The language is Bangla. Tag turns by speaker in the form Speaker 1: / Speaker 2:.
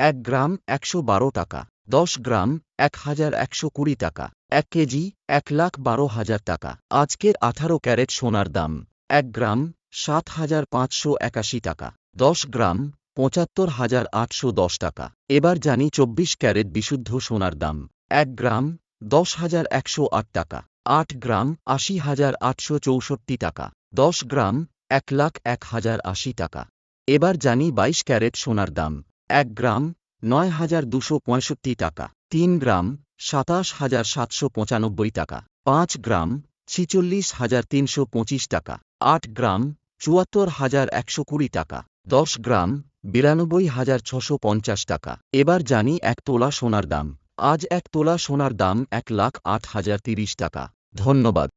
Speaker 1: এক গ্রাম একশো বারো টাকা, দশ গ্রাম এক হাজার একশো কুড়ি টাকা, এক কেজি এক লাখ বারো হাজার টাকা। আজকের আঠারো ক্যারেট সোনার দাম, এক গ্রাম সাত হাজার পাঁচশো একাশি টাকা, দশ গ্রাম পঁচাত্তর হাজার আটশো দশ টাকা। এবার জানি চব্বিশ ক্যারেট বিশুদ্ধ সোনার দাম, এক গ্রাম দশ হাজার একশো আট টাকা, আট গ্রাম আশি হাজার আটশো চৌষট্টি টাকা, দশ গ্রাম এক লাখ এক হাজার আশি টাকা। এবার জানি বাইশ ক্যারেট সোনার দাম এক গ্রাম, নয় হাজার দুশো পঁয়ষট্টি টাকা। তিন গ্রাম, সাতাশ হাজার সাতশো পঁচানব্বই টাকা। পাঁচ গ্রাম, ছিচল্লিশ হাজার তিনশো পঁচিশ টাকা। আট গ্রাম, চুয়াত্তর হাজার একশো কুড়ি টাকা। দশ গ্রাম, বিরানব্বই হাজার ছশো পঞ্চাশ টাকা। এবার জানি এক তোলা সোনার দাম। আজ এক তোলা সোনার দাম এক লাখ আট হাজার তিরিশ টাকা। ধন্যবাদ।